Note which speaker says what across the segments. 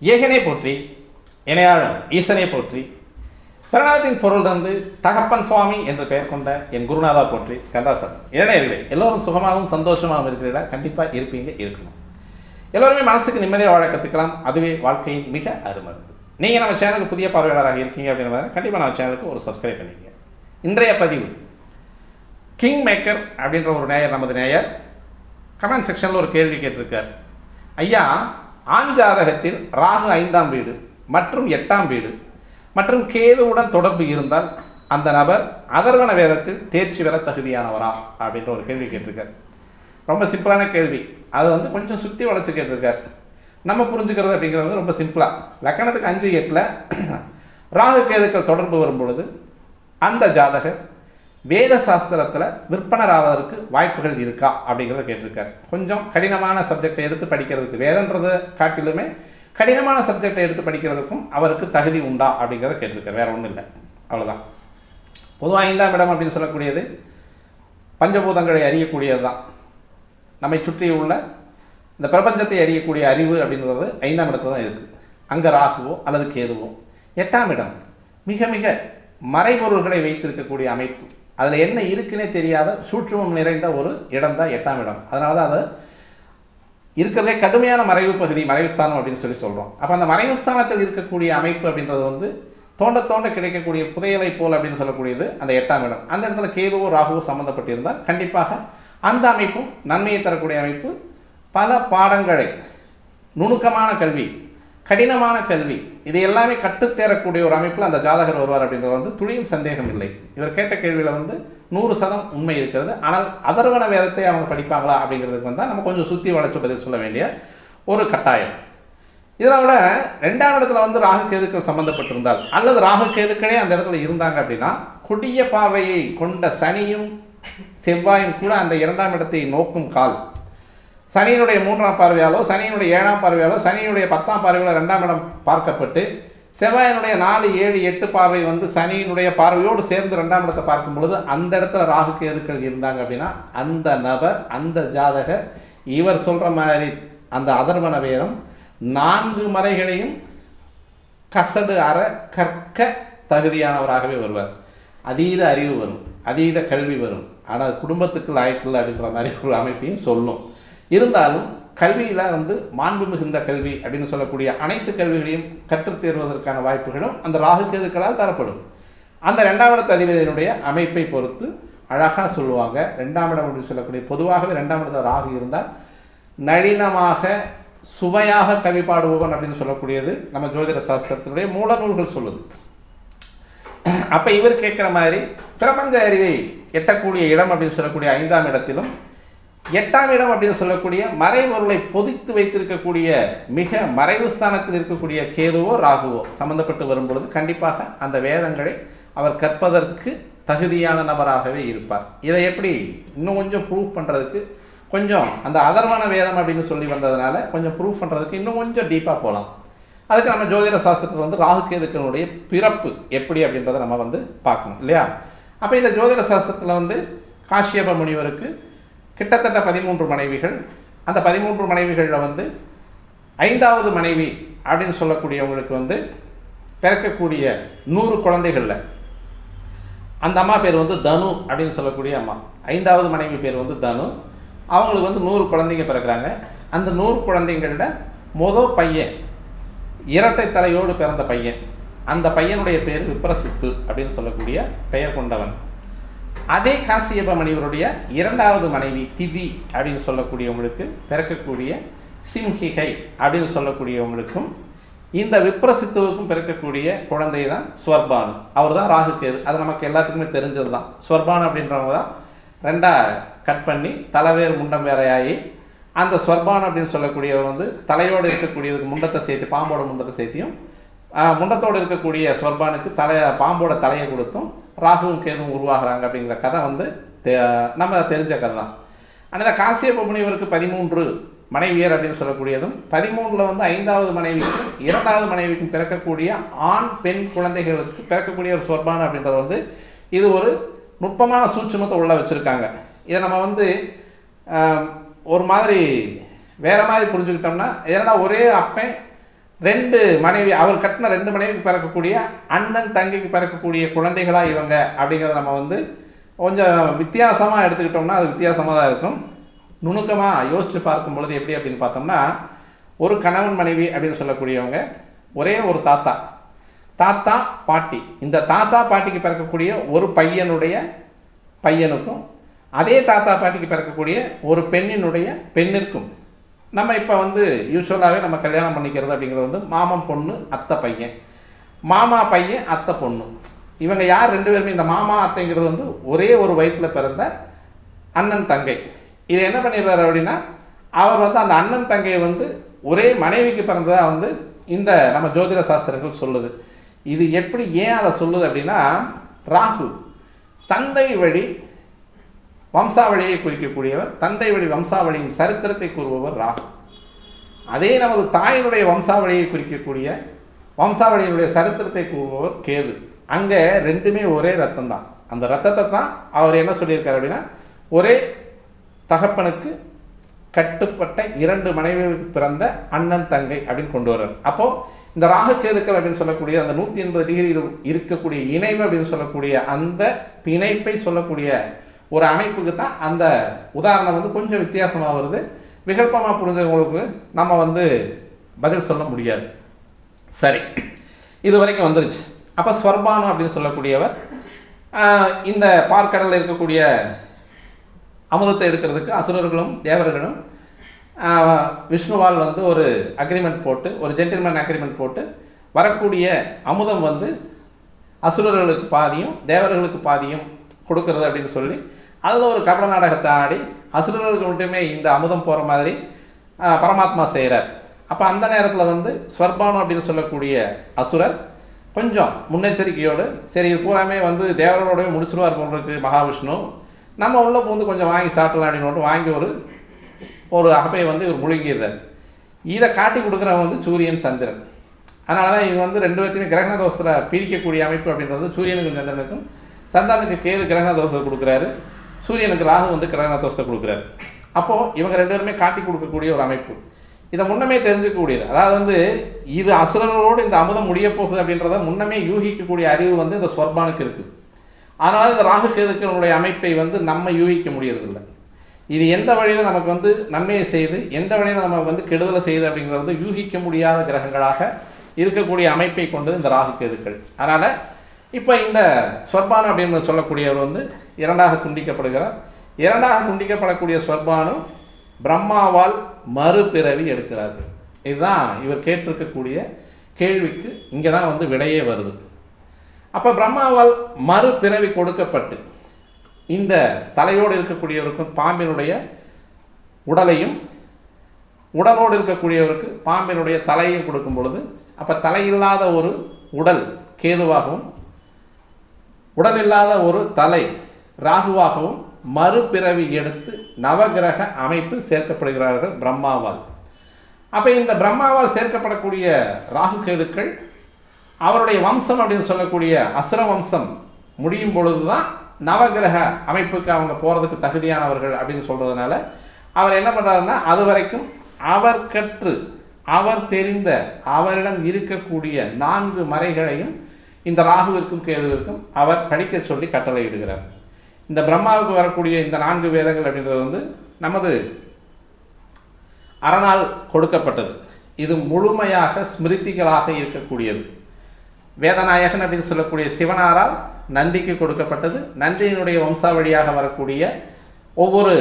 Speaker 1: ஏகனை போற்றி இணையாழும் ஈசனை போற்றி பிரணவத்தின் பொருள் தந்து தகப்பன் சுவாமி என்று பெயர் கொண்ட என் குருநாதா போற்றி ஸ்கந்தாசன் இளைஞர்களே எல்லோரும் சுகமாகவும் சந்தோஷமாகவும் இருக்கிறீர்களா? கண்டிப்பாக இருப்பீங்க இருக்கணும். எல்லோருமே மனசுக்கு நிம்மதியாக வாழ கற்றுக்கலாம் அதுவே வாழ்க்கையின் மிக அருமருந்து. நீங்கள் நம்ம சேனலுக்கு புதிய பார்வையாளராக இருக்கீங்க அப்படின்னு கண்டிப்பாக நம்ம சேனலுக்கு ஒரு சப்ஸ்கிரைப் பண்ணிங்க இன்றைய பதிவு கிங் மேக்கர் அப்படின்ற ஒரு நேயர் நமது நேயர் கமெண்ட் செக்ஷனில் ஒரு கேள்வி கேட்டிருக்கார். ஐயா ஆண் ஜாதகத்தில் ராகு ஐந்தாம் வீடு மற்றும் எட்டாம் வீடு மற்றும் கேதுவுடன் தொடர்பு இருந்தால் அந்த நபர் அதர்வன வேதத்தில் தேர்ச்சி பெற தகுதியானவரா அப்படின்ற ஒரு கேள்வி கேட்டிருக்கார். ரொம்ப சிம்பிளான கேள்வி. அது வந்து கொஞ்சம் சுற்றி வளைச்சு கேட்டிருக்கார். நம்ம புரிஞ்சுக்கிறது அப்படிங்கிறது ரொம்ப சிம்பிளாக லக்கணத்துக்கு அஞ்சு எட்டில் ராகு கேதுக்கள் தொடர்பு வரும் பொழுது அந்த ஜாதகர் வேத சாஸ்திரத்தில் விற்பனர் ஆவதற்கு வாய்ப்புகள் இருக்கா அப்படிங்கிறத கேட்டிருக்காரு. கொஞ்சம் கடினமான சப்ஜெக்டை எடுத்து படிக்கிறதுக்கு வேதன்றது காட்டிலுமே கடினமான சப்ஜெக்டை எடுத்து படிக்கிறதுக்கும் அவருக்கு தகுதி உண்டா அப்படிங்கிறத கேட்டிருக்காரு. வேற ஒன்றும் இல்லை. அவ்வளோதான் பொதுவாக ஐந்தாம் இடம் அப்படின்னு சொல்லக்கூடியது பஞ்சபூதங்களை அறியக்கூடியது தான் நம்மை சுற்றியுள்ள இந்த பிரபஞ்சத்தை அறியக்கூடிய அறிவு அப்படின்றது ஐந்தாம் இடத்துல தான் இருக்குது அங்கே ராகுவோ அல்லது கேதுவோ. எட்டாம் இடம் மிக மிக மறைபொருள்களை வைத்திருக்கக்கூடிய அமைப்பு. அதில் என்ன இருக்குன்னே தெரியாத சூட்சுமம் நிறைந்த ஒரு இடம் தான் எட்டாம் இடம். அதனால தான் அது இருக்கிறதே கடுமையான மறைவு பகுதி மறைவுஸ்தானம் அப்படின்னு சொல்லி சொல்கிறோம் அப்போ அந்த மறைவுஸ்தானத்தில் இருக்கக்கூடிய அமைப்பு அப்படின்றது வந்து தோண்ட தோண்ட கிடைக்கக்கூடிய புதையலை போல் அப்படின்னு சொல்லக்கூடியது அந்த எட்டாம் இடம். அந்த இடத்துல கேதுவோ ராகுவோ சம்மந்தப்பட்டிருந்தால் கண்டிப்பாக அந்த அமைப்பும் நன்மையை தரக்கூடிய அமைப்பு. பல பாடங்களை நுணுக்கமான கல்வி கடினமான கல்வி. இது எல்லாமே கற்றுத்தேரக்கூடிய ஒரு அமைப்பில் அந்த ஜாதகர் வருவார் அப்படின்றது வந்து துளியும் சந்தேகம் இல்லை. இவர் கேட்ட கேள்வியில் வந்து நூறு சதம் உண்மை இருக்கிறது. ஆனால் அதர்வன வேதத்தை அவங்க படிப்பாங்களா அப்படிங்கிறதுக்கு வந்தால் நம்ம கொஞ்சம் சுற்றி வளைச்சு பதில் சொல்ல வேண்டிய ஒரு கட்டாயம். இதில் விட ரெண்டாம் இடத்துல வந்து ராகு கேதுக்கள் சம்மந்தப்பட்டிருந்தால் அல்லது ராகு கேதுக்களே அந்த இடத்துல இருந்தாங்க அப்படின்னா கொடிய பார்வையை கொண்ட சனியும் செவ்வாயும் கூட அந்த இரண்டாம் இடத்தை நோக்கும் கால். சனியினுடைய மூன்றாம் பார்வையாலோ சனியினுடைய ஏழாம் பார்வையாலோ சனியினுடைய பத்தாம் பார்வையாலோ ரெண்டாம் இடம் பார்க்கப்பட்டு செவ்வாயினுடைய நாலு ஏழு எட்டு பார்வை வந்து சனியினுடைய பார்வையோடு சேர்ந்து ரெண்டாம் இடத்தை பார்க்கும் பொழுது அந்த இடத்துல ராகு கேதுக்கள் இருந்தாங்க அப்படின்னா அந்த நபர் அந்த ஜாதகர் இவர் சொல்கிற மாதிரி அந்த அதர்வன வேதம் நான்கு மறைகளையும் கசடு அற கற்க தகுதியானவராகவே வருவார். அதீத அறிவு வரும் அதீத கல்வி வரும். ஆனால் குடும்பத்துக்கு லாய்க்கில்லை அப்படின்ற மாதிரி ஒரு அமைப்பையும் சொல்லும். இருந்தாலும் கல்வியில் வந்து மாண்பு மிகுந்த கல்வி அப்படின்னு சொல்லக்கூடிய அனைத்து கல்விகளையும் கற்றுத் தேர்வதற்கான வாய்ப்புகளும் அந்த ராகு கேதுக்களால் தரப்படும். அந்த ரெண்டாம் இடத்து அதிபதியினுடைய அமைப்பை பொறுத்து அழகாக சொல்லுவாங்க. ரெண்டாம் இடம் அப்படின்னு சொல்லக்கூடிய பொதுவாகவே ரெண்டாம் இடத்துல ராகு இருந்தால் நளினமாக சுவையாக கல்வி பாடுபவன் அப்படின்னு சொல்லக்கூடியது நம்ம ஜோதிட சாஸ்திரத்தினுடைய மூல நூல்கள் சொல்லுது. அப்போ இவர் கேட்குற மாதிரி பிரபஞ்ச அறிவை எட்டக்கூடிய இடம் அப்படின்னு சொல்லக்கூடிய ஐந்தாம் இடத்திலும் எட்டாம் இடம் அப்படின்னு சொல்லக்கூடிய மறைபொருளை பொதித்து வைத்திருக்கக்கூடிய மிக மறைவு ஸ்தானத்தில் இருக்கக்கூடிய கேதுவோ ராகுவோ சம்பந்தப்பட்டு வரும்பொழுது கண்டிப்பாக அந்த வேதங்களை அவர் கற்பதற்கு தகுதியான நபராகவே இருப்பார். இதை எப்படி இன்னும் கொஞ்சம் ப்ரூவ் பண்ணுறதுக்கு கொஞ்சம் அந்த அதர்வன வேதம் அப்படின்னு சொல்லி வந்ததுனால கொஞ்சம் ப்ரூவ் பண்ணுறதுக்கு இன்னும் கொஞ்சம் டீப்பாக போகலாம் அதுக்கு நம்ம ஜோதிட சாஸ்திரத்தில் வந்து ராகு கேதுக்களுடைய பிறப்பு எப்படி அப்படின்றத நம்ம வந்து பார்க்கணும் இல்லையா? அப்போ இந்த ஜோதிட சாஸ்திரத்தில் வந்து காஷ்யப முனிவருக்கு கிட்டத்தட்ட பதிமூன்று மனைவிகள். அந்த பதிமூன்று மனைவிகளில் வந்து ஐந்தாவது மனைவி அப்படின்னு சொல்லக்கூடியவங்களுக்கு வந்து பிறக்கக்கூடிய நூறு குழந்தைகளில். அந்த அம்மா பேர் வந்து தனு அப்படின்னு சொல்லக்கூடிய அம்மா. ஐந்தாவது மனைவி பேர் வந்து தனு. அவங்களுக்கு வந்து நூறு குழந்தைங்க பிறக்கிறாங்க. அந்த நூறு குழந்தைங்களில் மொதல் பையன் இரட்டை தலையோடு பிறந்த பையன். அந்த பையனுடைய பேர் விப்ரசித்து அப்படின்னு சொல்லக்கூடிய பெயர் கொண்டவன். அதே காசியப்ப மணிவருடைய இரண்டாவது மனைவி திவி அப்படின்னு சொல்லக்கூடியவங்களுக்கு பிறக்கக்கூடிய சிம்ஹிகை அப்படின்னு சொல்லக்கூடியவங்களுக்கும் இந்த விப்ரசித்துவுக்கும் பிறக்கக்கூடிய குழந்தை தான் ஸ்வர்பானு அவர் தான் ராகுகேது அது நமக்கு எல்லாத்துக்குமே தெரிஞ்சது தான் ஸ்வர்பானு அப்படின்றவங்க தான் ரெண்டாக கட் பண்ணி தலைவேர் முண்டம் வேறையாகி அந்த ஸ்வர்பான் அப்படின்னு சொல்லக்கூடியவர் வந்து தலையோடு இருக்கக்கூடியதுக்கு முண்டத்தை சேர்த்து பாம்போட முண்டத்தை சேர்த்தியும் முண்டத்தோடு இருக்கக்கூடிய ஸ்வர்பானுக்கு தலை பாம்போட தலையை கொடுத்தும் ராகுவும் கேதுவும் உருவாகிறாங்க அப்படிங்கிற கதை வந்து நம்ம தெரிஞ்ச கதை தான். ஆனால் இந்த காசியப்ப முனிவருக்கு பதிமூன்று மனைவியர் அப்படின்னு சொல்லக்கூடியதும் பதிமூணில் வந்து ஐந்தாவது மனைவிக்கும் இரண்டாவது மனைவிக்கும் பிறக்கக்கூடிய ஆண் பெண் குழந்தைகளுக்கு பிறக்கக்கூடிய ஒரு சொர்பான் அப்படின்றது வந்து இது ஒரு நுட்பமான சூட்சமத்தை உள்ள வச்சுருக்காங்க. இதை நம்ம வந்து ஒரு மாதிரி வேறு மாதிரி புரிஞ்சுக்கிட்டோம்னா ஏன்னா ஒரே அப்பன் ரெண்டு மனைவி அவர் கட்டின ரெண்டு மனைவிக்கு பிறக்கக்கூடிய அண்ணன் தங்கைக்கு பிறக்கக்கூடிய குழந்தைகளாக இவங்க அப்படிங்கிறத நம்ம வந்து கொஞ்சம் வித்தியாசமாக எடுத்துக்கிட்டோம்னா அது வித்தியாசமாக தான் இருக்கும். நுணுக்கமாக யோசித்து பார்க்கும் பொழுது எப்படி அப்படின்னு பார்த்தோம்னா ஒரு கணவன் மனைவி அப்படின்னு சொல்லக்கூடியவங்க ஒரே ஒரு தாத்தா. தாத்தா பாட்டி. இந்த தாத்தா பாட்டிக்கு பிறக்கக்கூடிய ஒரு பையனுடைய பையனுக்கும் அதே தாத்தா பாட்டிக்கு பிறக்கக்கூடிய ஒரு பெண்ணினுடைய பெண்ணிற்கும் நம்ம இப்போ வந்து யூஸ்வலாகவே நம்ம கல்யாணம் பண்ணிக்கிறது அப்படிங்கிறது வந்து மாமன் பொண்ணு அத்தை பையன். மாமா பையன் அத்தை பொண்ணு. இவங்க யார் ரெண்டு பேருமே? இந்த மாமா அத்தைங்கிறது வந்து ஒரே ஒரு வயிற்றில் பிறந்த அண்ணன் தங்கை. இது என்ன பண்ணிடுறாரு அப்படின்னா அவர் வந்து அந்த அண்ணன் தங்கையை வந்து ஒரே மனைவிக்கு பிறந்ததாக வந்து இந்த நம்ம ஜோதிட சாஸ்திரங்கள் சொல்லுது. இது எப்படி ஏன் அதை சொல்லுது அப்படின்னா ராகு தந்தை வழி வம்சாவளியை குறிக்கக்கூடியவர் தந்தை வழி வம்சாவளியின் சரித்திரத்தை கூறுபவர் ராகு. அதே நமது தாயினுடைய வம்சாவளியை குறிக்கக்கூடிய வம்சாவளியினுடைய சரித்திரத்தை கூறுபவர் கேது. அங்கே ரெண்டுமே ஒரே ரத்தம் தான் அந்த ரத்தத்தை தான் அவர் என்ன சொல்லியிருக்கார் அப்படின்னா ஒரே தகப்பனுக்கு கட்டுப்பட்ட இரண்டு மனைவிகளுக்கு பிறந்த அண்ணன் தங்கை அப்படின்னு கொண்டு வர்றார். அப்போது இந்த ராகக்கேதுக்கள் அப்படின்னு சொல்லக்கூடிய அந்த நூற்றி எண்பது டிகிரியில் இருக்கக்கூடிய இணைவு அப்படின்னு சொல்லக்கூடிய அந்த பிணைப்பை சொல்லக்கூடிய ஒரு அமைப்புக்கு தான் அந்த உதாரணம் வந்து கொஞ்சம் வித்தியாசமாக வருது. விகல்பமாக புரிஞ்சவங்களுக்கு நம்ம வந்து பதில் சொல்ல முடியாது. சரி. இது வரைக்கும் வந்துருச்சு. அப்போ ஸ்வர்பானம் அப்படின்னு சொல்லக்கூடியவர் இந்த பார்க்கடலில் இருக்கக்கூடிய அமுதத்தை எடுக்கிறதுக்கு அசுரர்களும் தேவர்களும் விஷ்ணுவால் வந்து ஒரு அக்ரிமெண்ட் போட்டு ஒரு ஜென்டில்மேன் அக்ரிமெண்ட் போட்டு வரக்கூடிய அமுதம் வந்து அசுரர்களுக்கு பாதியும் தேவர்களுக்கு பாதியும் கொடுக்கறது அப்படின்னு சொல்லி அதில் ஒரு கபட நாடகத்தை ஆடி அசுரர்களுக்கு மட்டுமே இந்த அமுதம் போகிற மாதிரி பரமாத்மா செய்கிறார் அப்போ அந்த நேரத்தில் வந்து ஸ்வர்பானம் அப்படின்னு சொல்லக்கூடிய அசுரர் கொஞ்சம் முன்னெச்சரிக்கையோடு சரி இது பூராமே வந்து தேவர்களோடய முடிச்சிருவார் போல் இருக்கு மகாவிஷ்ணு. நம்ம உள்ள பூந்து கொஞ்சம் வாங்கி சாப்பிடலாம் அப்படின்னு வாங்கி ஒரு ஒரு அகப்பையை வந்து இவர் முழுங்கிடுறார் இதை காட்டி கொடுக்குறவன் வந்து சூரியன் சந்திரன். அதனால தான் இவங்க வந்து ரெண்டு பேர்த்தையுமே கிரகண தோஷத்தில் பிரிக்கக்கூடிய அமைப்பு அப்படின்றது சூரியனுக்கும் சந்திரனுக்கும் சந்தானுக்கு கேது கிரகண தோஷத்தை கொடுக்குறாரு. சூரியனுக்கு ராகு வந்து கிரகண தோஷத்தை கொடுக்குறாரு. அப்போது இவங்க ரெண்டு பேருமே காட்டி கொடுக்கக்கூடிய ஒரு அமைப்பு. இதை முன்னமே தெரிஞ்சுக்கக்கூடியது. அதாவது வந்து இது அசுரர்களோடு இந்த அமுதம் முடிய போகுது அப்படின்றத முன்னமே யூகிக்கக்கூடிய அறிவு வந்து இந்த ஸ்வர்பானுக்கு இருக்குது அதனால் இந்த ராகு கேதுக்களுடைய அமைப்பை வந்து நம்ம யூகிக்க முடியறதில்லை. இது எந்த வழியில் நமக்கு வந்து நன்மையை செய்து எந்த வழியில் நமக்கு வந்து கெடுதலை செய்யுது அப்படிங்கிறது வந்து யூகிக்க முடியாத கிரகங்களாக இருக்கக்கூடிய அமைப்பை கொண்டது இந்த ராகு கேதுக்கள். அதனால் இப்போ இந்த சொர்பானம் அப்படின்னு சொல்லக்கூடியவர் வந்து இரண்டாக துண்டிக்கப்படுகிறார். இரண்டாக துண்டிக்கப்படக்கூடிய சொர்பானம் பிரம்மாவால் மறுபிறவி எடுக்கிறார்கள். இதுதான் இவர் கேட்டிருக்கக்கூடிய கேள்விக்கு இங்கே தான் வந்து விடையே வருது. அப்போ பிரம்மாவால் மறுபிறவி கொடுக்கப்பட்டு இந்த தலையோடு இருக்கக்கூடியவருக்கும் பாம்பினுடைய உடலையும் உடலோடு இருக்கக்கூடியவருக்கு பாம்பினுடைய தலையையும் கொடுக்கும் பொழுது அப்போ தலையில்லாத ஒரு உடல் கேதுவாகவும் உடல் இல்லாத ஒரு தலை ராகுவாகவும் மறுபிறவி எடுத்து நவகிரக அமைப்பில் சேர்க்கப்படுகிறார்கள் பிரம்மாவால். அப்போ இந்த பிரம்மாவால் சேர்க்கப்படக்கூடிய ராகு கேதுக்கள் அவருடைய வம்சம் அப்படின்னு சொல்லக்கூடிய அசுர வம்சம் முடியும் பொழுது தான் நவகிரக அமைப்புக்கு அவங்க போகிறதுக்கு தகுதியானவர்கள் அப்படின்னு சொல்கிறதுனால அவர் என்ன பண்ணுறாருன்னா அது வரைக்கும் அவர் கற்று அவர் தெரிந்த அவரிடம் இருக்கக்கூடிய நான்கு மறைகளையும் இந்த ராகுவிற்கும் கேதுவிற்கும் அவர் படிக்க சொல்லி கட்டளையிடுகிறார் இந்த பிரம்மாவுக்கு வரக்கூடிய இந்த நான்கு வேதங்கள் அப்படின்றது வந்து நமது அரணால் கொடுக்கப்பட்டது. இது முழுமையாக ஸ்மிருதிகளாக இருக்கக்கூடியது. வேதநாயகன் அப்படின்னு சொல்லக்கூடிய சிவனாரால் நந்திக்கு கொடுக்கப்பட்டது. நந்தியினுடைய வம்சாவழியாக வரக்கூடிய ஒவ்வொரு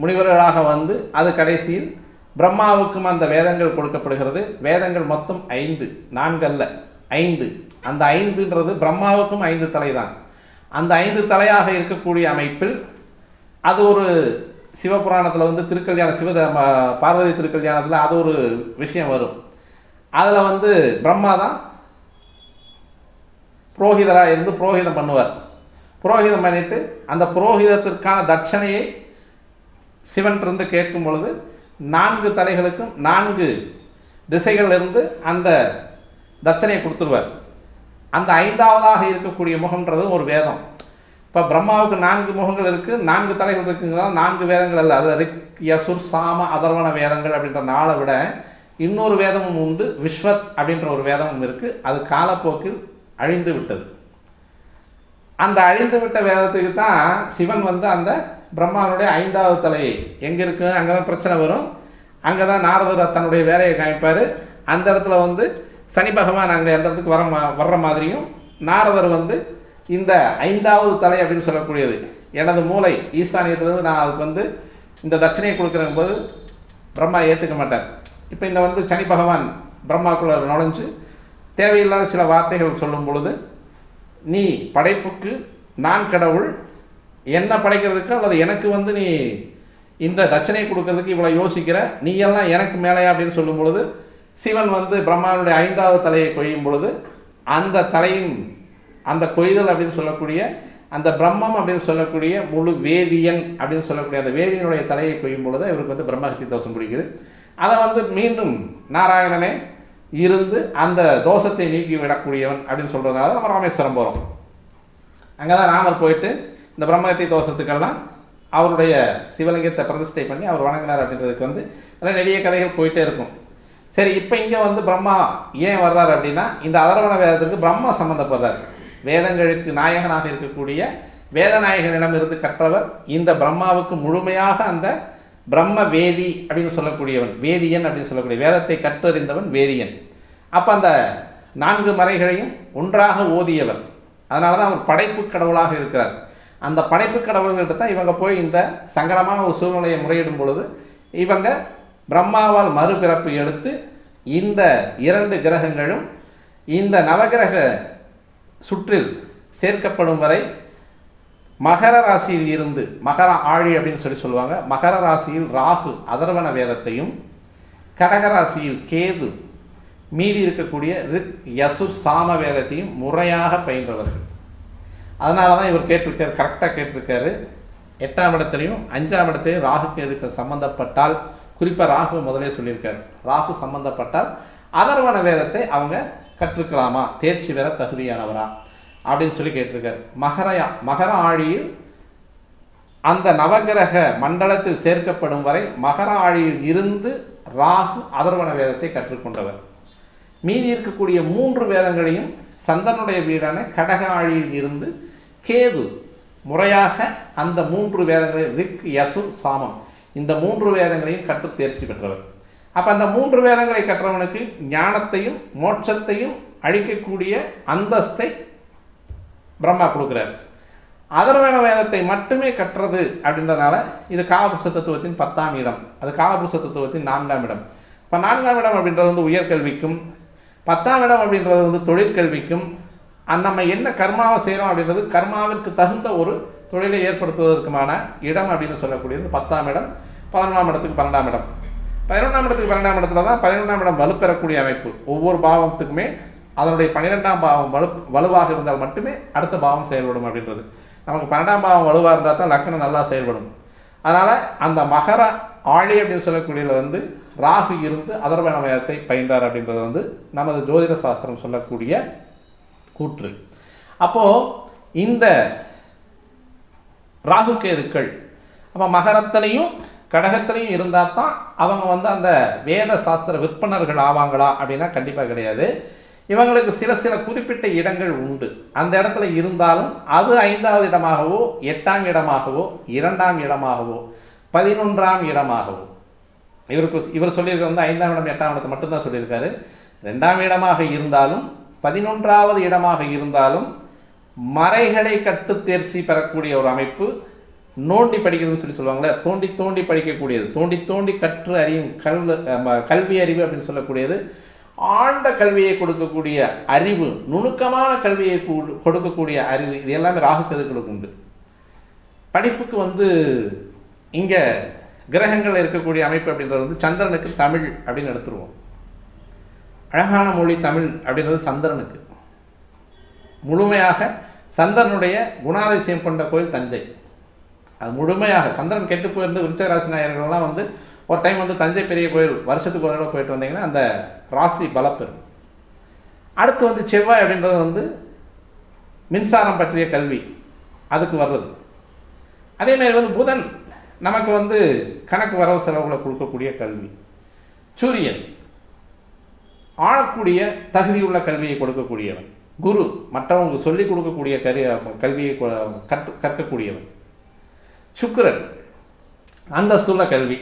Speaker 1: முனிவர்களாக வந்து அது கடைசியில் பிரம்மாவுக்கும் அந்த வேதங்கள் கொடுக்கப்படுகிறது. வேதங்கள் மொத்தம் ஐந்து நான்கல்ல ஐந்து. அந்த ஐந்துன்றது பிரம்மாவுக்கும் ஐந்து தலைதான். அந்த ஐந்து தலையாக இருக்கக்கூடிய அமைப்பில் அது ஒரு சிவபுராணத்தில் வந்து திருக்கல்யாண சிவ பார்வதி திருக்கல்யாணத்தில் அது ஒரு விஷயம் வரும். அதில் வந்து பிரம்மா தான் புரோகிதராக இருந்து புரோகிதம் பண்ணுவார். புரோகிதம் பண்ணிட்டு அந்த புரோகிதத்திற்கான தட்சணையை சிவன்கிட்ட கேட்கும் பொழுது நான்கு தலைகளுக்கும் நான்கு திசைகளிலிருந்து அந்த தட்சணையை கொடுத்துருவார். அந்த ஐந்தாவதாக இருக்கக்கூடிய முகம்ன்றது ஒரு வேதம். இப்போ பிரம்மாவுக்கு நான்கு முகங்கள் இருக்குது நான்கு தலைகள் இருக்குங்கிறனால நான்கு வேதங்கள் அல்ல. அது ரிக் யசுர் சாம அதர்வண வேதங்கள் அப்படின்ற நாளை விட இன்னொரு வேதமும் உண்டு விஸ்வத் அப்படின்ற ஒரு வேதமும் இருக்குது அது காலப்போக்கில் அழிந்து விட்டது. அந்த அழிந்து விட்ட வேதத்துக்கு தான் சிவன் வந்து அந்த பிரம்மாவனுடைய ஐந்தாவது தலையை எங்கே இருக்கு? அங்கே தான் பிரச்சனை வரும். அங்கே தான் நாரதர் தன்னுடைய வேலையை காமிப்பார். அந்த இடத்துல வந்து சனி பகவான் அங்கே எந்த இடத்துக்கு வர மா வர்ற மாதிரியும் நாரதர் வந்து இந்த ஐந்தாவது தலை அப்படின்னு சொல்லக்கூடியது. எனது மூளை ஈசானியத்திலிருந்து நான் அதுக்கு வந்து இந்த தட்சணையை கொடுக்குறேன் போது பிரம்மா ஏற்றுக்க மாட்டார். இப்போ இந்த வந்து சனி பகவான் பிரம்மாக்குள்ள நுழைஞ்சு தேவையில்லாத சில வார்த்தைகள் சொல்லும் பொழுது நீ படைப்புக்கு நான் கடவுள் என்ன படைக்கிறதுக்கு அல்லது எனக்கு வந்து நீ இந்த தட்சணையை கொடுக்கறதுக்கு இவ்வளோ யோசிக்கிற நீ எல்லாம் எனக்கு மேலேயா அப்படின்னு சொல்லும் பொழுது சிவன் வந்து பிரம்மாவுடைய ஐந்தாவது தலையை கொய்யும் பொழுது அந்த தலையின் அந்த கொய்தல் அப்படின்னு சொல்லக்கூடிய அந்த பிரம்மம் அப்படின்னு சொல்லக்கூடிய முழு வேதியன் அப்படின்னு சொல்லக்கூடிய அந்த வேதியனுடைய தலையை கொய்யும் பொழுது இவருக்கு வந்து பிரம்மஹத்தி தோஷம் பிடிக்குது. அதை வந்து மீண்டும் நாராயணனே இருந்து அந்த தோஷத்தை நீக்கி விடக்கூடியவன் அப்படின்னு சொல்கிறதுனால நம்ம ராமேஸ்வரம் போகிறோம் அங்கே தான் ராமர் போயிட்டு இந்த பிரம்மகத்தி தோஷத்துக்கெல்லாம் அவருடைய சிவலிங்கத்தை பிரதிஷ்டை பண்ணி அவர் வணங்கினார் அப்படின்றதுக்கு வந்து அதில் நிறைய கதைகள் போயிட்டே இருக்கும். சரி இப்போ இங்கே வந்து பிரம்மா ஏன் வர்றார் அப்படின்னா இந்த அதரவண வேதத்துக்கு பிரம்மா சம்மந்தப்படுறார் வேதங்களுக்கு நாயகனாக இருக்கக்கூடிய வேதநாயகனிடம் இருந்து கற்றவர் இந்த பிரம்மாவுக்கு முழுமையாக அந்த பிரம்ம வேதி அப்படின்னு சொல்லக்கூடியவன் வேதியன் அப்படின்னு சொல்லக்கூடிய வேதத்தை கற்றறிந்தவன் வேதியன். அப்போ அந்த நான்கு மறைகளையும் ஒன்றாக ஓதியவர். அதனால தான் அவர் படைப்பு கடவுளாக இருக்கிறார். அந்த படைப்பு கடவுள்கிட்ட தான் இவங்க போய் இந்த சங்கடமான ஒரு சூழ்நிலையை முறையிடும் பொழுது இவங்க பிரம்மாவால் மறுபிறப்பு எடுத்து இந்த இரண்டு கிரகங்களும் இந்த நவகிரக சுற்றில் சேர்க்கப்படும் வரை மகர ராசியில் இருந்து மகர ஆழி அப்படின்னு சொல்லி சொல்லுவாங்க மகர ராசியில் ராகு அதர்வன வேதத்தையும் கடகராசியில் கேது மீதி இருக்கக்கூடிய ரிக் யசு சாம வேதத்தையும் முறையாக பயின்றவர்கள். அதனால தான் இவர் கேட்டிருக்கார் கரெக்டாக கேட்டிருக்காரு. எட்டாம் இடத்துலையும் அஞ்சாம் இடத்துலையும் ராகு கேதுக்கள் சம்மந்தப்பட்டால் குறிப்பாக ராகு முதலே சொல்லியிருக்கார். ராகு சம்பந்தப்பட்டால் அதர்வன வேதத்தை அவங்க கற்றுக்கலாமா? தேர்ச்சி பெற தகுதியானவரா? அப்படின்னு சொல்லி கேட்டிருக்கார். மகரயா மகர ஆழியில் அந்த நவகிரக மண்டலத்தில் சேர்க்கப்படும் வரை மகர ஆழியில் இருந்து ராகு அதர்வன வேதத்தை கற்றுக்கொண்டவர். மீதி இருக்கக்கூடிய மூன்று வேதங்களையும் சந்தனுடைய வீடான கடக ஆழியில் இருந்து கேது முறையாக அந்த மூன்று வேதங்களை ரிக் யசு சாமம் இந்த மூன்று வேதங்களையும் கற்று தேர்ச்சி பெற்றவர். அப்போ அந்த மூன்று வேதங்களை கற்றவனுக்கு ஞானத்தையும் மோட்சத்தையும் அழிக்கக்கூடிய அந்தஸ்தை பிரம்மா கொடுக்குறார். அதர்வேண வேதத்தை மட்டுமே கற்றது அப்படின்றதுனால இது காலபுருஷ தத்துவத்தின் பத்தாம் இடம். அது காலபுருஷ தத்துவத்தின் நான்காம் இடம். இப்போ நான்காம் இடம் அப்படின்றது வந்து உயர்கல்விக்கும் பத்தாம் இடம் அப்படின்றது வந்து தொழிற்கல்விக்கும் நம்ம என்ன கர்மாவை செய்கிறோம் அப்படின்றது கர்மாவிற்கு தகுந்த ஒரு தொழிலை ஏற்படுத்துவதற்குமான இடம் அப்படின்னு சொல்லக்கூடியது பத்தாம் இடம் பதினொன்றாம் இடத்துக்கு பன்னெண்டாம் இடம். பதினொன்றாம் இடத்துக்கு பன்னெண்டாம் இடத்துல தான் பதினொன்றாம் இடம் வலுப்பெறக்கூடிய அமைப்பு. ஒவ்வொரு பாவத்துக்குமே அதனுடைய பன்னிரெண்டாம் பாவம் வலு வலுவாக இருந்தால் மட்டுமே அடுத்த பாவம் செயல்படும் அப்படின்றது. நமக்கு பன்னெண்டாம் பாவம் வலுவாக இருந்தால் தான் லக்கணம் நல்லா செயல்படும். அதனால் அந்த மகர ஆழி அப்படின்னு சொல்லக்கூடியதில் வந்து ராகு இருந்து அதர்வன வேதத்தை பயின்றார் அப்படின்றது வந்து நமது ஜோதிட சாஸ்திரம் சொல்லக்கூடிய கூற்று. அப்போது இந்த ராகு கேதுக்கள். அப்போ மகரத்திலையும் கடகத்திலையும் இருந்தால் தான் அவங்க வந்து அந்த வேத சாஸ்திர விற்பனர்கள் ஆவாங்களா அப்படின்னா கண்டிப்பாக கிடையாது. இவங்களுக்கு சில சில குறிப்பிட்ட இடங்கள் உண்டு. அந்த இடத்துல இருந்தாலும் அது ஐந்தாவது இடமாகவோ எட்டாம் இடமாகவோ இரண்டாம் இடமாகவோ பதினொன்றாம் இடமாகவோ. இவருக்கு இவர் சொல்லியிருக்க வந்து ஐந்தாம் இடம் எட்டாம் இடத்தை மட்டும்தான் சொல்லியிருக்காரு. ரெண்டாம் இடமாக இருந்தாலும் பதினொன்றாவது இடமாக இருந்தாலும் மறைகளை கட்டு தேர்ச்சி பெறக்கூடிய ஒரு அமைப்பு நோண்டி படிக்கிறதுன்னு சொல்லி சொல்லுவாங்களே தோண்டி தோண்டி படிக்கக்கூடியது. தோண்டி தோண்டி கற்று அறியும் கல் கல்வி அறிவு அப்படின்னு சொல்லக்கூடியது. ஆழ்ந்த கல்வியை கொடுக்கக்கூடிய அறிவு நுணுக்கமான கல்வியை கூ- கொடுக்கக்கூடிய அறிவு இது எல்லாமே ராகு கதுக்களுக்கு உண்டு. படிப்புக்கு வந்து இங்கே கிரகங்கள் இருக்கக்கூடிய அமைப்பு அப்படின்றது வந்து சந்திரனுக்கு தமிழ் அப்படின்னு எடுத்துருவோம். அழகான மொழி தமிழ் அப்படின்றது சந்திரனுக்கு. முழுமையாக சந்திரனுடைய குணாதிசயம் கொண்ட கோயில் தஞ்சை. அது முழுமையாக சந்திரன் கெட்டு போயிருந்து விருச்சகராசி நாயர்கள்லாம் வந்து ஒரு டைம் வந்து தஞ்சை பெரிய கோயில் வருஷத்துக்கு ஒரு தடவை போயிட்டு வந்தீங்கன்னா அந்த ராசி பலப்பெறும் அடுத்து வந்து செவ்வாய் அப்படின்றது வந்து மின்சாரம் பற்றிய கல்வி. அதுக்கு வர்றது. அதேமாதிரி வந்து புதன் நமக்கு வந்து கணக்கு வரவு செலவுகளை கொடுக்கக்கூடிய கல்வி. சூரியன் ஆளக்கூடிய தகுதியுள்ள கல்வியை கொடுக்கக்கூடியவன். குரு மற்றவங்களுக்கு சொல்லிக் கொடுக்கக்கூடிய கரு கல்வியை கற்று கற்கக்கூடியவன் சுக்கரன் அந்தஸ்துள்ள கல்வி.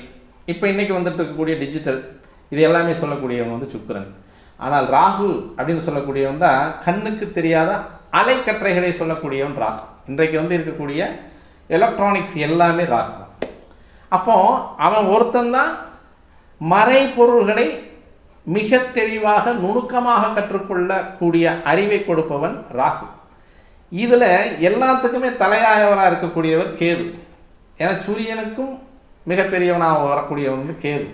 Speaker 1: இப்போ இன்னைக்கு வந்துட்டு இருக்கக்கூடிய டிஜிட்டல் இது எல்லாமே சொல்லக்கூடியவன் வந்து சுக்கரன். ஆனால் ராகு அப்படின்னு சொல்லக்கூடியவன் தான் கண்ணுக்கு தெரியாத அலைக்கற்றைகளை சொல்லக்கூடியவன் ராகு. இன்றைக்கு வந்து இருக்கக்கூடிய எலக்ட்ரானிக்ஸ் எல்லாமே ராகு தான் அப்போது அவன் ஒருத்தந்தான் மறைபொருள்களை மிக தெளிவாக நுணுக்கமாக கற்றுக்கொள்ளக்கூடிய அறிவை கொடுப்பவன் ராகு. இதில் எல்லாத்துக்குமே தலையாயவராக இருக்கக்கூடியவர் கேது. ஏன்னா சூரியனுக்கும் மிகப்பெரியவனாக வரக்கூடியவன் கேது.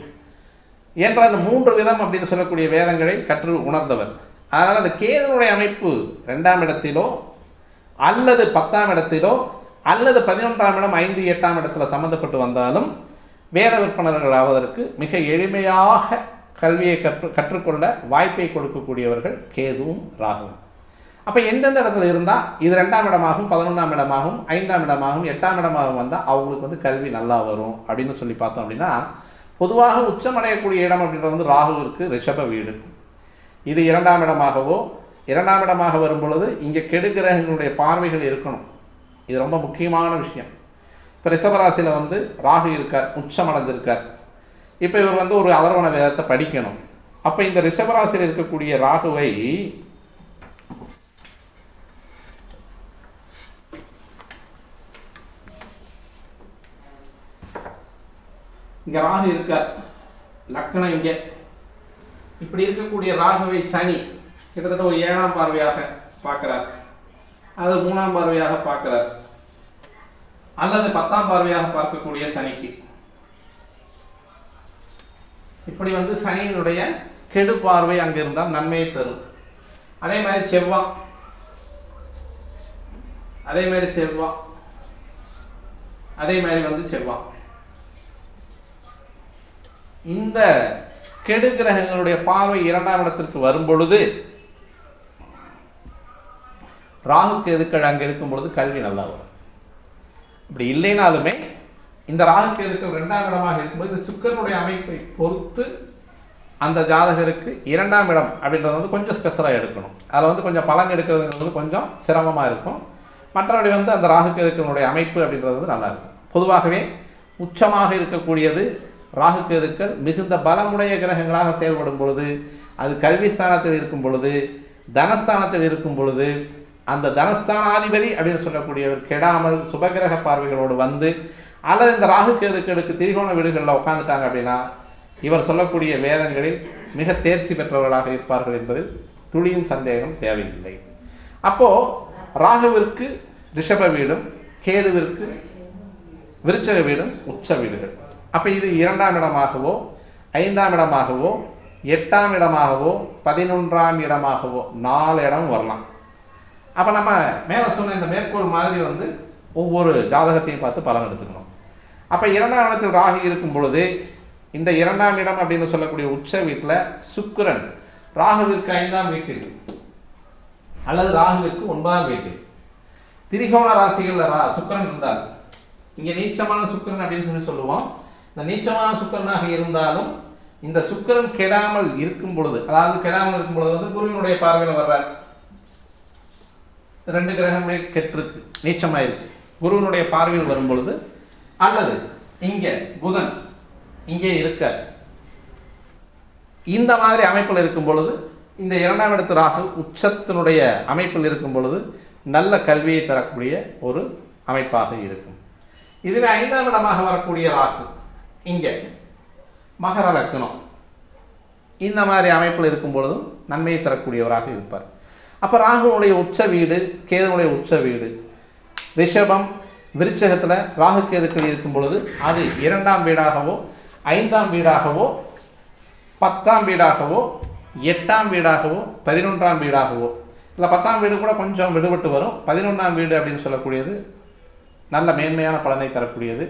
Speaker 1: என்ற அந்த மூன்று விதம் அப்படின்னு சொல்லக்கூடிய வேதங்களை கற்று உணர்ந்தவர். அதனால் அந்த கேதுனுடைய அமைப்பு ரெண்டாம் இடத்திலோ அல்லது பத்தாம் இடத்திலோ அல்லது பதினொன்றாம் இடம் ஐந்து எட்டாம் இடத்துல சம்மந்தப்பட்டு வந்தாலும் வேத விற்பனர்கள் ஆவதற்கு மிக எளிமையாக கல்வியை கற்று கற்றுக்கொள்ள வாய்ப்பை கொடுக்கக்கூடியவர்கள் கேதுவும் ராகுவும். அப்போ எந்தெந்த இடத்துல இருந்தால் இது ரெண்டாம் இடமாகும் பதினொன்றாம் இடமாகவும் ஐந்தாம் இடமாகவும் எட்டாம் இடமாகவும் வந்தால் அவங்களுக்கு வந்து கல்வி நல்லா வரும் அப்படின்னு சொல்லி பார்த்தோம் அப்படின்னா பொதுவாக உச்சமடையக்கூடிய இடம் அப்படின்றது வந்து ராகுவிற்கு ரிஷப வீடு. இது இரண்டாம் இடமாகவோ இரண்டாம் இடமாக வரும் பொழுது இங்கே கெடுகிரகங்களுடைய பார்வைகள் இருக்கணும். இது ரொம்ப முக்கியமான விஷயம். இப்போ ரிஷபராசியில் வந்து ராகு இருக்கார் உச்சமடைஞ்சிருக்கார் இப்போ இவர் வந்து ஒரு அதர்வன வேதத்தை படிக்கணும். அப்போ இந்த ரிஷபராசியில் இருக்கக்கூடிய ராகுவை இங்கே ராகு இருக்க லக்னம் இங்கே. இப்படி இருக்கக்கூடிய ராகுவை சனி கிட்டத்தட்ட ஒரு ஏழாம் பார்வையாக பார்க்குறார். அது மூணாம் பார்வையாக பார்க்குறார். அல்லது பத்தாம் பார்வையாக பார்க்கக்கூடிய சனிக்கு. இப்படி வந்து சனியினுடைய கெடு பார்வை அங்கே இருந்தால் நன்மையை தரும். அதே மாதிரி செவ்வாய். அதே மாதிரி செவ்வாய். அதே மாதிரி வந்து செவ்வாய். இந்த கெடு கிரகங்களுடைய பார்வை இரண்டாம் இடத்திற்கு வரும் பொழுது ராகு கெதுக்கள் அங்கே இருக்கும் பொழுது கல்வி நல்லா வரும். இப்படி இல்லைனாலுமே இந்த ராகு கேதுக்கள் ரெண்டாம் இடமாக இருக்கும்போது இந்த சுக்கரனுடைய அமைப்பை பொறுத்து அந்த ஜாதகருக்கு இரண்டாம் இடம் அப்படின்றது வந்து கொஞ்சம் ஸ்பெஷலாக எடுக்கணும். அதில் வந்து கொஞ்சம் பலன் எடுக்கிறதுங்கிறது கொஞ்சம் சிரமமாக இருக்கும். மற்றபடி வந்து அந்த ராகுக்கேதுக்களுடைய அமைப்பு அப்படின்றது வந்து நல்லாயிருக்கும் பொதுவாகவே உச்சமாக இருக்கக்கூடியது ராகு கேதுக்கள் மிகுந்த பலமுடைய கிரகங்களாக செயல்படும் பொழுது அது கல்வி ஸ்தானத்தில் இருக்கும் பொழுது தனஸ்தானத்தில் இருக்கும் பொழுது அந்த தனஸ்தானாதிபதி அப்படின்னு சொல்லக்கூடியவர் கெடாமல் சுபகிரக பார்வைகளோடு வந்து அல்லது இந்த ராகு கேதுக்களுக்கு திரிகோண வீடுகளில் உட்காந்துட்டாங்க அப்படின்னா இவர் சொல்லக்கூடிய வேதங்களில் மிக தேர்ச்சி பெற்றவர்களாக இருப்பார்கள் என்பதில் துளியும் சந்தேகம் தேவையில்லை. அப்போது ராகுவிற்கு ரிஷப வீடும் கேதுவிற்கு விருச்சக வீடும் உச்ச வீடுகள். அப்போ இது இரண்டாம் இடமாகவோ ஐந்தாம் இடமாகவோ எட்டாம் இடமாகவோ பதினொன்றாம் இடமாகவோ நாலு இடம் வரலாம். அப்போ நம்ம மேலே சொன்ன இந்த மேற்கோள் மாதிரி வந்து ஒவ்வொரு ஜாதகத்தையும் பார்த்து பலன் எடுத்துக்கணும். அப்போ இரண்டாம் இடத்தில் ராகு இருக்கும் பொழுது இந்த இரண்டாம் இடம் அப்படின்னு சொல்லக்கூடிய உச்ச வீட்டில் சுக்கிரன் ராகுவிற்கு ஐந்தாம் வீட்டில் அல்லது ராகுவிற்கு ஒன்பதாம் வீட்டில். திரிகோண ராசிகளில் ரா சுக்கிரன் இருந்தார் இங்கே நீச்சமான சுக்கரன் அப்படின்னு சொல்லி சொல்லுவோம். இந்த நீச்சமான சுக்கிரனாக இருந்தாலும் இந்த சுக்கரன் கெடாமல் இருக்கும் பொழுது அதாவது கெடாமல் இருக்கும் பொழுது வந்து குருவினுடைய பார்வையில் வர்றார். ரெண்டு கிரகமே கெட்டிருக்கு நீச்சமாயிருச்சு. குருவினுடைய பார்வையில் வரும் பொழுது அல்லது இங்கே புதன் இங்கே இருக்கார் இந்த மாதிரி அமைப்பில் இருக்கும் பொழுது இந்த இரண்டாம் இடத்து ராகு உச்சத்தினுடைய அமைப்பில் இருக்கும் பொழுது நல்ல கல்வியை தரக்கூடிய ஒரு அமைப்பாக இருக்கும். இதில் ஐந்தாம் இடமாக வரக்கூடிய ராகு இங்கே. மகர லக்னம். இந்த மாதிரி அமைப்பில் இருக்கும் பொழுதும் நன்மையை தரக்கூடியவராக இருப்பார். அப்போ ராகுனுடைய உச்ச வீடு கேதுனுடைய உச்ச வீடு ரிஷபம் விருச்சகத்தில் ராகு கேதுக்கள் இருக்கும் பொழுது அது இரண்டாம் வீடாகவோ ஐந்தாம் வீடாகவோ பத்தாம் வீடாகவோ எட்டாம் வீடாகவோ பதினொன்றாம் வீடாகவோ. இல்லை பத்தாம் வீடு கூட கொஞ்சம் விடுபட்டு வரும். பதினொன்றாம் வீடு அப்படின்னு சொல்லக்கூடியது நல்ல மேன்மையான பலனை தரக்கூடியது.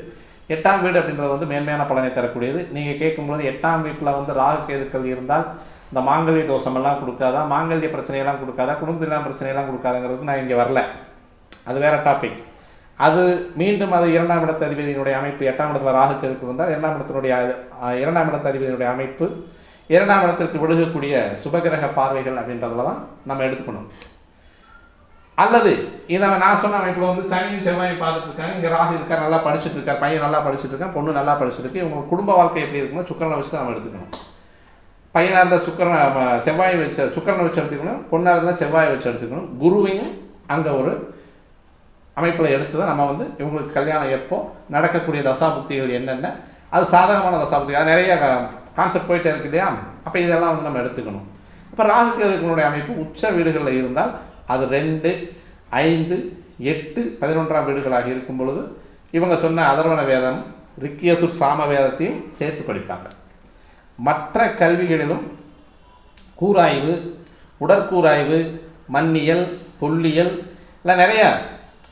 Speaker 1: எட்டாம் வீடு அப்படின்றது வந்து மேன்மையான பலனை தரக்கூடியது. நீங்கள் கேட்கும்போது எட்டாம் வீட்டில் வந்து ராகு கேதுக்கள் இருந்தால் இந்த மாங்கல்ய தோஷமெல்லாம் கொடுக்காதா? மாங்கல்ய பிரச்சனையெல்லாம் கொடுக்காதா? குடும்பத்திலாம் பிரச்சனையெல்லாம் கொடுக்காதாங்கிறதுக்கு நான் இங்கே வரல. அது வேற டாபிக் அது மீண்டும் அது இரண்டாம் இடத்து அதிபதியினுடைய அமைப்பு எட்டாம் இடத்துல ராகு கேதுக்கு இருந்தால் இரண்டாம் இடத்தினுடைய இரண்டாம் இடத்து அதிபதியினுடைய அமைப்பு இரண்டாம் இடத்திற்கு விழுகக்கூடிய சுபகிரக பார்வைகள் அப்படின்றதுல தான் நம்ம எடுத்துக்கணும். அல்லது இதை நான் சொன்ன அமைப்பில் வந்து சனியும் செவ்வாயும் பார்த்துட்டு இருக்காங்க. இங்கே ராகு இருக்கார் நல்லா படிச்சுட்டு இருக்கார் பையன் நல்லா படிச்சுட்டு இருக்கான் பொண்ணு நல்லா படிச்சுட்டு இருக்கு. இவங்க குடும்ப வாழ்க்கை எப்படி இருக்குமோ சுக்கரனை வச்சு தான் நம்ம எடுத்துக்கணும். பையனாக இருந்தால் சுக்கரனை செவ்வாயை வச்சு சுக்கரனை வச்சு எடுத்துக்கணும். பொண்ணாக இருந்தால் செவ்வாயை வச்சு எடுத்துக்கணும். குருவையும் அங்கே ஒரு அமைப்பில் எடுத்து தான் நம்ம வந்து இவங்களுக்கு கல்யாணம் எப்போ நடக்கக்கூடிய தசாபுக்திகள் என்னென்ன அது சாதகமான தசாபுக்தி அது நிறைய கான்செப்ட் போயிட்டே இருக்கு இல்லையா? அப்போ இதெல்லாம் வந்து நம்ம எடுத்துக்கணும். இப்போ ராகுகளுடைய அமைப்பு உச்ச வீடுகளில் இருந்தால் அது ரெண்டு ஐந்து எட்டு பதினொன்றாம் வீடுகளாக இருக்கும் பொழுது இவங்க சொன்ன அதர்வன வேதம் ரிக்கியசுர் சாம வேதத்தையும் சேர்த்து படிப்பாங்க. மற்ற கல்விகளிலும் கூராய்வு உடற்கூராய்வு மண்ணியல் தொல்லியல் இல்லை நிறைய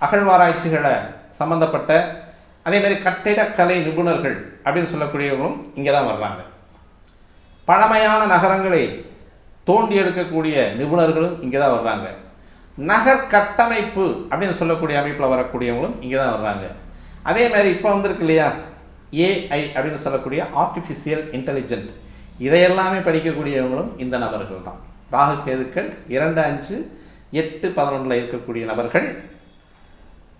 Speaker 1: அகழ்வாராய்ச்சிகளை சம்மந்தப்பட்ட அதே மாதிரி கட்டிடக்கலை நிபுணர்கள் அப்படின்னு சொல்லக்கூடியவங்களும் இங்கே தான் வர்றாங்க. பழமையான நகரங்களை தோண்டி எடுக்கக்கூடிய நிபுணர்களும் இங்கே தான் வர்றாங்க. நகர் கட்டமைப்பு அப்படின்னு சொல்லக்கூடிய அமைப்பில் வரக்கூடியவங்களும் இங்கே தான் வர்றாங்க. அதே மாதிரி இப்போ வந்திருக்கு இல்லையா? ஏஐ அப்படின்னு சொல்லக்கூடிய ஆர்டிஃபிஷியல் இன்டெலிஜென்ட் இதையெல்லாமே படிக்கக்கூடியவங்களும் இந்த நபர்கள் தான். ராகு கேதுக்கள் இரண்டு அஞ்சு எட்டு பதினொன்றில் இருக்கக்கூடிய நபர்கள்.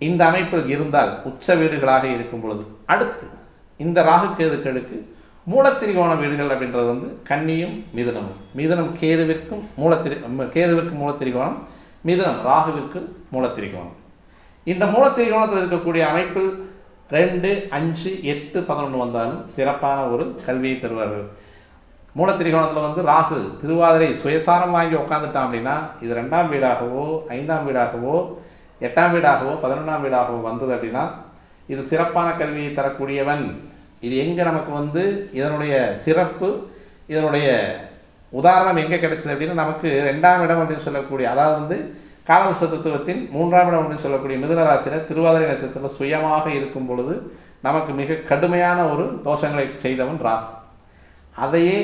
Speaker 1: இந்த அமைப்பில் இருந்தால் உச்ச வீடுகளாக இருக்கும் பொழுது அடுத்து இந்த ராகு கேதுக்களுக்கு மூலத்திரிகோண வீடுகள் அப்படின்றது வந்து கன்னியும் மிதுனமும். மிதுனம் கேதுவிற்கும் மூலத்திரி கேதுவிற்கும் மூலத்திரிகோணம் மிதுனம் ராகுவிற்கு மூலத்திரிகோணம். இந்த மூலத்திரிகோணத்தில் இருக்கக்கூடிய அமைப்பில் ரெண்டு அஞ்சு எட்டு பதினொன்று வந்தாலும் சிறப்பான ஒரு கல்வியை தருவார்கள். மூலத்திரிகோணத்தில் வந்து ராகு திருவாதிரை சுயசாரம் வாங்கி உட்காந்துட்டான் அப்படின்னா இது ரெண்டாம் வீடாகவோ ஐந்தாம் வீடாகவோ எட்டாம் வீடாகவோ பதினொன்றாம் வீடாகவோ வந்தது அப்படின்னா இது சிறப்பான கல்வியை தரக்கூடியவன். இது எங்கே நமக்கு வந்து இதனுடைய சிறப்பு இதனுடைய உதாரணம் எங்கே கிடைச்சது அப்படின்னா நமக்கு ரெண்டாம் இடம் அப்படின்னு சொல்லக்கூடிய அதாவது வந்து காலவச தத்துவத்தின் மூன்றாம் இடம் அப்படின்னு சொல்லக்கூடிய மிதுனராசினர் திருவாதிரை நட்சத்திரத்தில் சுயமாக இருக்கும் பொழுது நமக்கு மிக கடுமையான ஒரு தோஷங்களை செய்தவன் ராகு. அதையே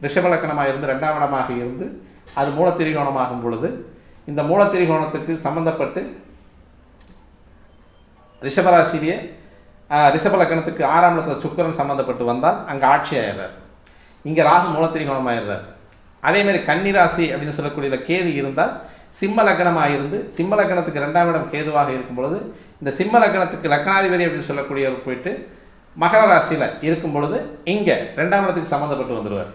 Speaker 1: ரிஷபலக்கணமாக இருந்து ரெண்டாம் இடமாக இருந்து அது மூலத்திரிகோணமாகும் பொழுது இந்த மூலத்திரிகோணத்துக்கு சம்பந்தப்பட்டு ரிஷபராசிலேயே ஆஹ், ரிஷபலக்கணத்துக்கு ஆறாம் இடத்துல சுக்கிரன் சம்பந்தப்பட்டு வந்தால் அங்கே ஆட்சி ஆயிடுறார். இங்கே ராகு மூலத்திரிகோணம் ஆயிடுறார் அதே கன்னிராசி அப்படின்னு சொல்லக்கூடிய கேது இருந்தால் சிம்ம லக்னமாக இருந்து சிம்ம லக்னத்துக்கு ரெண்டாம் இடம் கேதுவாக இருக்கும் பொழுது இந்த சிம்ம லக்னத்துக்கு லக்னாதிபதி அப்படின்னு சொல்லக்கூடியவர் போயிட்டு மகர ராசியில் இருக்கும் பொழுது இங்கே ரெண்டாம் இடத்துக்கு சம்மந்தப்பட்டு வந்துடுவார்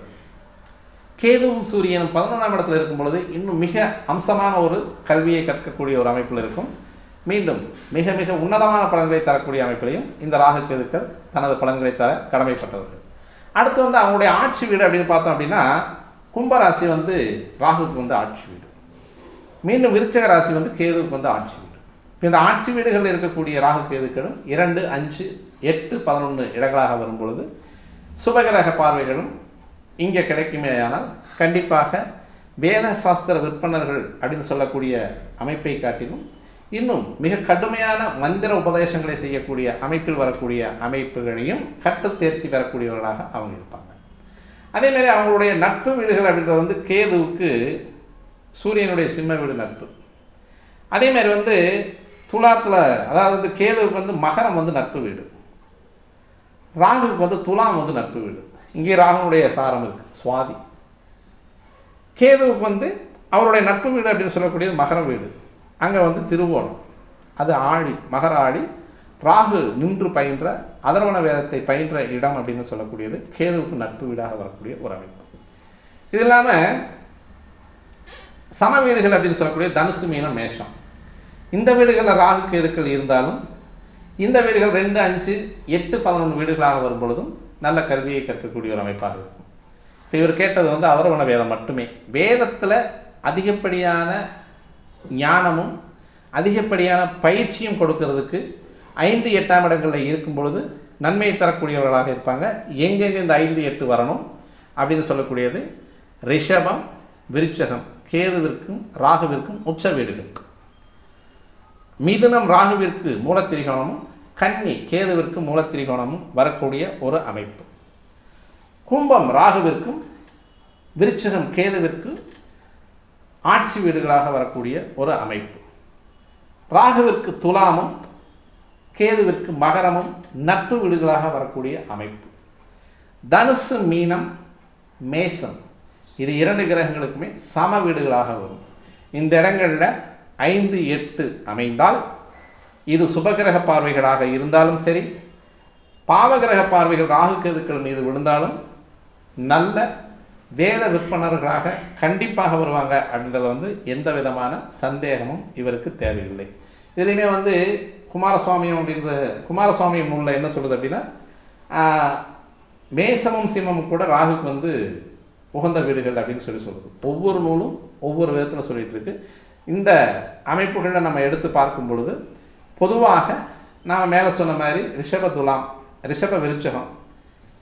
Speaker 1: கேதுவும் சூரியனும் பதினொன்றாம் இடத்துல இருக்கும் பொழுது இன்னும் மிக அம்சமான ஒரு கல்வியை கற்கக்கூடிய ஒரு அமைப்பில் இருக்கும். மீண்டும் மிக மிக உன்னதமான பலன்களை தரக்கூடிய அமைப்பிலையும் இந்த ராகு கேதுக்கள் தனது பலன்களை தர கடமைப்பட்டவர்கள். அடுத்து வந்து அவங்களுடைய ஆட்சி வீடு அப்படின்னு பார்த்தோம் அப்படின்னா கும்பராசி வந்து ராகுவுக்கு வந்து ஆட்சி வீடு. மீண்டும் விருச்சக ராசி வந்து கேதுவுக்கு வந்து ஆட்சி வீடு. இப்போ இந்த ஆட்சி வீடுகளில் இருக்கக்கூடிய ராகு கேதுக்களும் இரண்டு அஞ்சு எட்டு பதினொன்று இடங்களாக வரும் பொழுது சுபகிரக பார்வைகளும் இங்கே கிடைக்குமே ஆனால் கண்டிப்பாக வேத சாஸ்திர விற்பனர்கள் அப்படின்னு சொல்லக்கூடிய அமைப்பை காட்டிலும் இன்னும் மிக கடுமையான மந்திர உபதேசங்களை செய்யக்கூடிய அமைப்பில் வரக்கூடிய அமைப்புகளையும் கட்டு தேர்ச்சி பெறக்கூடியவர்களாக அவங்க இருப்பாங்க. அதே மாதிரி அவங்களுடைய நட்பு வீடுகள் அப்படின்றது வந்து கேதுவுக்கு சூரியனுடைய சிம்ம வீடு நட்பு. அதே மாதிரி வந்து துலாத்தில் அதாவது வந்து கேதுவுக்கு வந்து மகரம் வந்து நட்பு வீடு. ராகுவுக்கு வந்து துலாம் வந்து நட்பு வீடு. இங்கே ராகுனுடைய சாரம் இருக்கு சுவாதி. கேதுவுக்கு வந்து அவருடைய நட்பு வீடு அப்படின்னு சொல்லக்கூடியது மகர வீடு. அங்கே வந்து திருவோணம். அது ஆழி மகர ஆழி ராகு நின்று பயின்ற அதர்வன வேதத்தை பயின்ற இடம் அப்படின்னு சொல்லக்கூடியது கேதுவுக்கு நட்பு வீடாக வரக்கூடிய ஒரு அமைப்பு. இது இல்லாமல் சம வீடுகள் அப்படின்னு சொல்லக்கூடிய தனுசு மீனம் மேஷம். இந்த வீடுகளில் ராகு கேதுக்கள் இருந்தாலும் இந்த வீடுகள் ரெண்டு அஞ்சு எட்டு பதினொன்று வீடுகளாக வரும் பொழுதும் நல்ல கல்வியை கற்கக்கூடிய ஒரு அமைப்பாக இருக்கும். இப்போ இவர் கேட்டது வந்து அவரவண வேதம் மட்டுமே. வேதத்தில் அதிகப்படியான ஞானமும் அதிகப்படியான பயிற்சியும் கொடுக்கறதுக்கு ஐந்து எட்டாம் இடங்களில் இருக்கும் பொழுது நன்மையை தரக்கூடியவர்களாக இருப்பாங்க. எங்கெங்கே இந்த ஐந்து எட்டு வரணும் அப்படின்னு சொல்லக்கூடியது ரிஷபம் விருச்சகம் கேதுவிற்கும் ராகுவிற்கும் உச்ச வீடுகள். மிதுனம் ராகுவிற்கு மூலத்திரிகோணமும் கன்னி கேதுவிற்கு மூலத்திரிகோணமும் வரக்கூடிய ஒரு அமைப்பு. கும்பம் ராகுவிற்கும் விருச்சகம் கேதுவிற்கு ஆட்சி வீடுகளாக வரக்கூடிய ஒரு அமைப்பு. ராகுவிற்கு துலாமும் கேதுவிற்கு மகரமும் நட்பு வீடுகளாக வரக்கூடிய அமைப்பு. தனுசு மீனம் மேசம் இது இரண்டு கிரகங்களுக்குமே சம வீடுகளாக வரும். இந்த இடங்களில் ஐந்து எட்டு அமைந்தால் இது சுபகிரக பார்வைகளாக இருந்தாலும் சரி பாவகிரக பார்வைகள் ராகு கேதுக்கள் மீது விழுந்தாலும் நல்ல வேத விற்பனர்களாக கண்டிப்பாக வருவாங்க அப்படின்றத வந்து எந்த விதமான சந்தேகமும் இவருக்கு தேவையில்லை. இதுலேயுமே வந்து குமாரசுவாமி அப்படின்ற குமாரசுவாமி நூலில் என்ன சொல்லுது அப்படின்னா மேசமும் சிம்மமும் கூட ராகுக்கு வந்து உகந்த வீடுகள் அப்படின்னு சொல்லி சொல்லுது. ஒவ்வொரு நூலும் ஒவ்வொரு விதத்தில் சொல்லிகிட்டு இருக்கு. இந்த அமைப்புகளை நம்ம எடுத்து பார்க்கும் பொழுது பொதுவாக நாம் மேலே சொன்ன மாதிரி ரிஷப துலாம் ரிஷப விருச்சகம்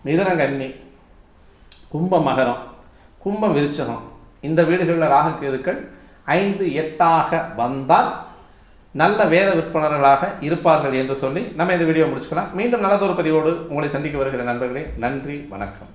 Speaker 1: மிதனங்கன்னி கும்ப மகரம் கும்பம் விருச்சகம். இந்த வீடுகளில் ராகக்கேதுக்கள் ஐந்து எட்டாக வந்தால் நல்ல வேத விற்பனர்களாக இருப்பார்கள் என்று சொல்லி நம்ம இந்த வீடியோ முடிச்சுக்கலாம். மீண்டும் நல்லதொரு பதிவோடு உங்களை சந்திக்க வருகிற நண்பர்களே நன்றி வணக்கம்.